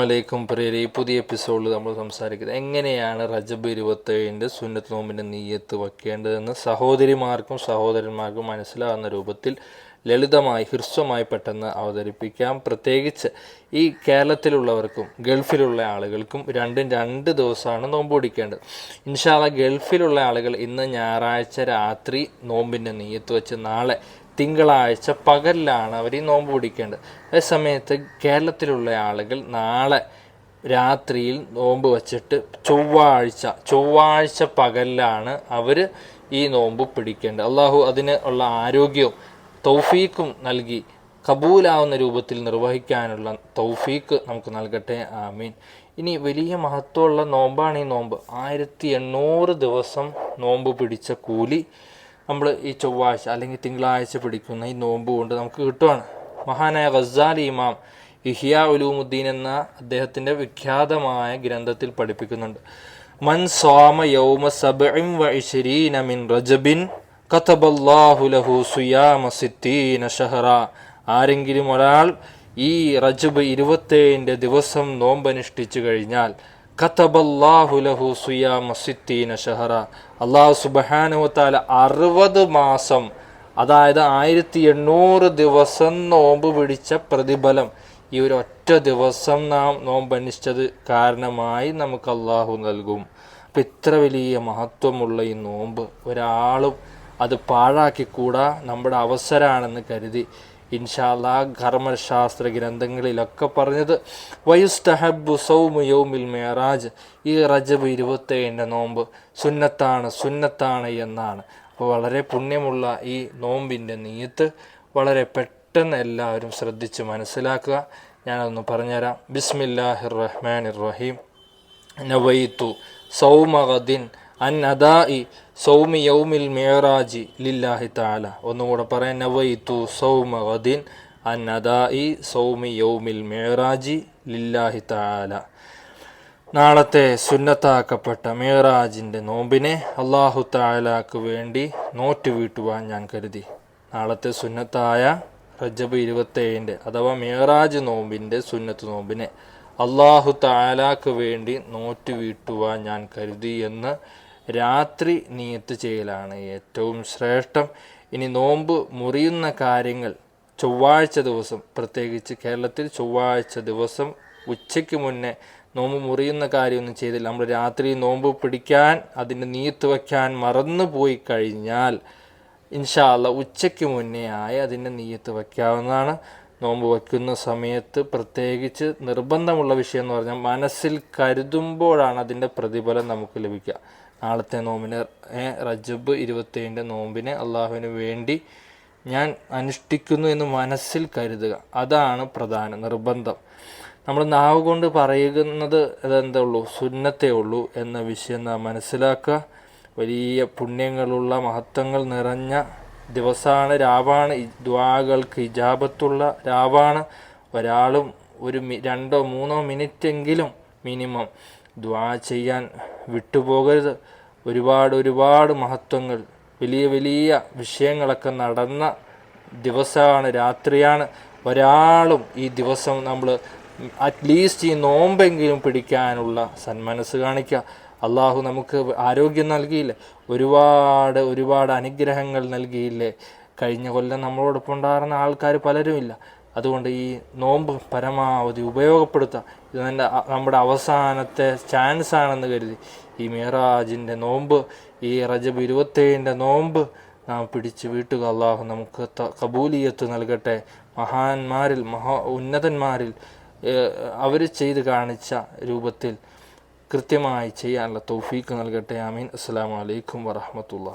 അലൈക്കും പ്രിയരെ ഈ പുതിയ എപ്പിസോഡിൽ നമ്മൾ സംസാരിക്കുന്നത് എങ്ങനെയാണ് റജബ് ഇരുപത്തേഴിന്റെ സുന്നത്ത് നോമ്പിന്റെ നീയത്ത് വയ്ക്കേണ്ടതെന്ന് സഹോദരിമാർക്കും സഹോദരന്മാർക്കും മനസ്സിലാകുന്ന രൂപത്തിൽ ലളിതമായി ഹ്രസ്വമായി പെട്ടെന്ന് അവതരിപ്പിക്കാം. പ്രത്യേകിച്ച് ഈ കേരളത്തിലുള്ളവർക്കും ഗൾഫിലുള്ള ആളുകൾക്കും രണ്ടും രണ്ട് ദിവസമാണ് നോമ്പ് പിടിക്കേണ്ടത്. ഇൻഷാല്ല ഗൾഫിലുള്ള ആളുകൾ ഇന്ന് ഞായറാഴ്ച രാത്രി നോമ്പിന്റെ നീയത്ത് വെച്ച് നാളെ തിങ്കളാഴ്ച പകലിലാണ് അവർ ഈ നോമ്പ് പിടിക്കേണ്ടത്. അതേസമയത്ത് കേരളത്തിലുള്ള ആളുകൾ നാളെ രാത്രിയിൽ നോമ്പ് വച്ചിട്ട് ചൊവ്വാഴ്ച ചൊവ്വാഴ്ച പകലിലാണ് അവർ ഈ നോമ്പ് പിടിക്കേണ്ടത്. അള്ളാഹു അതിന് ഉള്ള ആരോഗ്യവും തൗഫീക്കും നൽകി കബൂലാവുന്ന രൂപത്തിൽ നിർവഹിക്കാനുള്ള തൗഫീക്ക് നമുക്ക് നൽകട്ടെ. ആമീൻ. ഇനി വലിയ മഹത്വമുള്ള നോമ്പാണ് ഈ നോമ്പ്. ആയിരത്തി എണ്ണൂറ് ദിവസം നോമ്പ് പിടിച്ച കൂലി നമ്മൾ ഈ ചൊവ്വാഴ്ച അല്ലെങ്കിൽ തിങ്കളാഴ്ച പിടിക്കുന്ന ഈ നോമ്പ് കൊണ്ട് നമുക്ക് കിട്ടുവാണ്. മഹാനായ ഗസാലി ഇമാം ഇഹിയ ഉലൂമുദ്ദീൻ എന്ന അദ്ദേഹത്തിന്റെ വിഖ്യാതമായ ഗ്രന്ഥത്തിൽ പഠിപ്പിക്കുന്നുണ്ട്. മൻ സ്വാമ യൗമ സബഇം വൈശരീന മിൻ റജബിൻ കതബല്ലാഹു ലഹു സുയാമ സിത്തീന ഷഹറ. ആരെങ്കിലും ഒരാൾ ഈ റജബ് ഇരുപത്തേഴിന്റെ ദിവസം നോമ്പനുഷ്ഠിച്ചു കഴിഞ്ഞാൽ ഷഹറ. അള്ളാഹു സുബഹാനുവത്താല അറുപത് മാസം അതായത് ആയിരത്തി എണ്ണൂറ് ദിവസം നോമ്പ് പിടിച്ച പ്രതിഫലം. ഈ ഒരു ഒറ്റ ദിവസം നാം നോമ്പനുഷ്ഠിച്ചത് കാരണമായി നമുക്ക് അള്ളാഹു നൽകും. അപ്പം ഇത്ര വലിയ മഹത്വമുള്ള ഈ നോമ്പ് ഒരാളും അത് പാഴാക്കിക്കൂടാ നമ്മുടെ അവസരമാണെന്ന് കരുതി. ഇൻഷാല്ലാ കർമ്മശാസ്ത്ര ഗ്രന്ഥങ്ങളിലൊക്കെ പറഞ്ഞത്. വയുസ്തഹബു സൗമു യൗമിൽ മേറാജ് ഈ റജബ് ഇരുപത്തേഴിന്റെ നോമ്പ്. സുന്നത്താണ് സുന്നത്താണ് എന്നാണ്. അപ്പോൾ വളരെ പുണ്യമുള്ള ഈ നോമ്പിന്റെ നീയത്ത് വളരെ പെട്ടെന്ന് എല്ലാവരും ശ്രദ്ധിച്ച് മനസ്സിലാക്കുക. ഞാനതൊന്ന് പറഞ്ഞുതരാം. ബിസ്മില്ലാഹിർ റഹ്മാൻ റഹീം. നവൈത്തു സൗമഗദിൻ അൻ സൗമി യൗമിൽ മേറാജി ലില്ലാഹി താല ഒന്നുകൂടെ പറയാൻ നവൈത്തു സൗമഗദിൻ അൻ അദാഇ സൗമി യൗമിൽ മേറാജി ലില്ലാഹി താല നാളത്തെ സുന്നത്താക്കപ്പെട്ട മേറാജിന്റെ നോമ്പിനെ അള്ളാഹു താലാക്ക് വേണ്ടി നോറ്റ് വീട്ടുവാൻ ഞാൻ കരുതി. നാളത്തെ സുന്നത്തായ റജബ് ഇരുപത്തേഴിന്റെ അഥവാ മേറാജ് നോമ്പിന്റെ സുന്നത്ത് നോമ്പിനെ അള്ളാഹു താലാക്ക് വേണ്ടി നോറ്റ് വീട്ടുവാൻ ഞാൻ കരുതി എന്ന് രാത്രി നീയത്ത് ചെയ്യലാണ് ഏറ്റവും ശ്രേഷ്ഠം. ഇനി നോമ്പ് മുറിയുന്ന കാര്യങ്ങൾ ചൊവ്വാഴ്ച ദിവസം പ്രത്യേകിച്ച് കേരളത്തിൽ ചൊവ്വാഴ്ച ദിവസം ഉച്ചയ്ക്ക് മുന്നേ നോമ്പ് മുറിയുന്ന കാര്യമൊന്നും ചെയ്തില്ല. നമ്മൾ രാത്രി നോമ്പ് പിടിക്കാൻ അതിന്റെ നീയത്ത് വയ്ക്കാൻ മറന്നു പോയി കഴിഞ്ഞാൽ ഇൻഷാല്ല ഉച്ചയ്ക്ക് മുന്നേ ആയി അതിന്റെ നീയത്ത് വയ്ക്കാവുന്നതാണ്. നോമ്പ് വയ്ക്കുന്ന സമയത്ത് പ്രത്യേകിച്ച് നിർബന്ധമുള്ള വിഷയം എന്ന് പറഞ്ഞാൽ മനസ്സിൽ കരുതുമ്പോഴാണ് അതിന്റെ പ്രതിഫലം നമുക്ക് ലഭിക്കുക. നാളത്തെ നോമ്പിന് റജബ് ഇരുപത്തേഴിന്റെ നോമ്പിനെ അള്ളാഹുവിന് വേണ്ടി ഞാൻ അനുഷ്ഠിക്കുന്നു എന്ന് മനസ്സിൽ കരുതുക. അതാണ് പ്രധാന നിർബന്ധം. നമ്മൾ നാവ് കൊണ്ട് പറയുന്നത് അതെന്താ ഉള്ളൂ? സുന്നത്തേ ഉള്ളൂ എന്ന വിഷയം നാം മനസ്സിലാക്കുക. വലിയ പുണ്യങ്ങളുള്ള മഹത്വങ്ങൾ നിറഞ്ഞ ദിവസമാണ് രാവാണ്. ദ്വാകൾക്ക് ഇജാപത്തുള്ള രാവാണ്. ഒരാളും ഒരു രണ്ടോ മൂന്നോ മിനിറ്റെങ്കിലും മിനിമം ദ്വാ ചെയ്യാൻ വിട്ടുപോകരുത്. ഒരുപാട് ഒരുപാട് മഹത്വങ്ങൾ വലിയ വലിയ വിഷയങ്ങളൊക്കെ നടന്ന ദിവസമാണ് രാത്രിയാണ്. ഒരാളും ഈ ദിവസം നമ്മൾ അറ്റ്ലീസ്റ്റ് ഈ നോമ്പെങ്കിലും പിടിക്കാനുള്ള സന്മനസ് കാണിക്കുക. അള്ളാഹു നമുക്ക് ആരോഗ്യം നൽകിയില്ലേ? ഒരുപാട് ഒരുപാട് അനുഗ്രഹങ്ങൾ നൽകിയില്ലേ? കഴിഞ്ഞ കൊല്ലം നമ്മളോടൊപ്പം ഉണ്ടാകുന്ന ആൾക്കാർ പലരുമില്ല. അതുകൊണ്ട് ഈ നോമ്പ് പരമാവധി ഉപയോഗപ്പെടുത്തുക ഇത് എന്റെ നമ്മുടെ അവസാനത്തെ ചാൻസ് ആണെന്ന് കരുതി. ഈ മേറാജിന്റെ നോമ്പ് ഈ റജബ് ഇരുപത്തേഴിന്റെ നോമ്പ് നാം പിടിച്ച് വീട്ടുക. അള്ളാഹു നമുക്ക് കബൂലിയത്ത് നൽകട്ടെ. മഹാന്മാരിൽ മഹാ ഉന്നതന്മാരിൽ അവർ ചെയ്ത് കാണിച്ച രൂപത്തിൽ കൃത്യമായി ചെയ്യാനുള്ള തൗഫീക്ക് നൽകട്ടെ. ആമീൻ. അസ്സാം വലൈക്കും വറഹമത്തുള്ള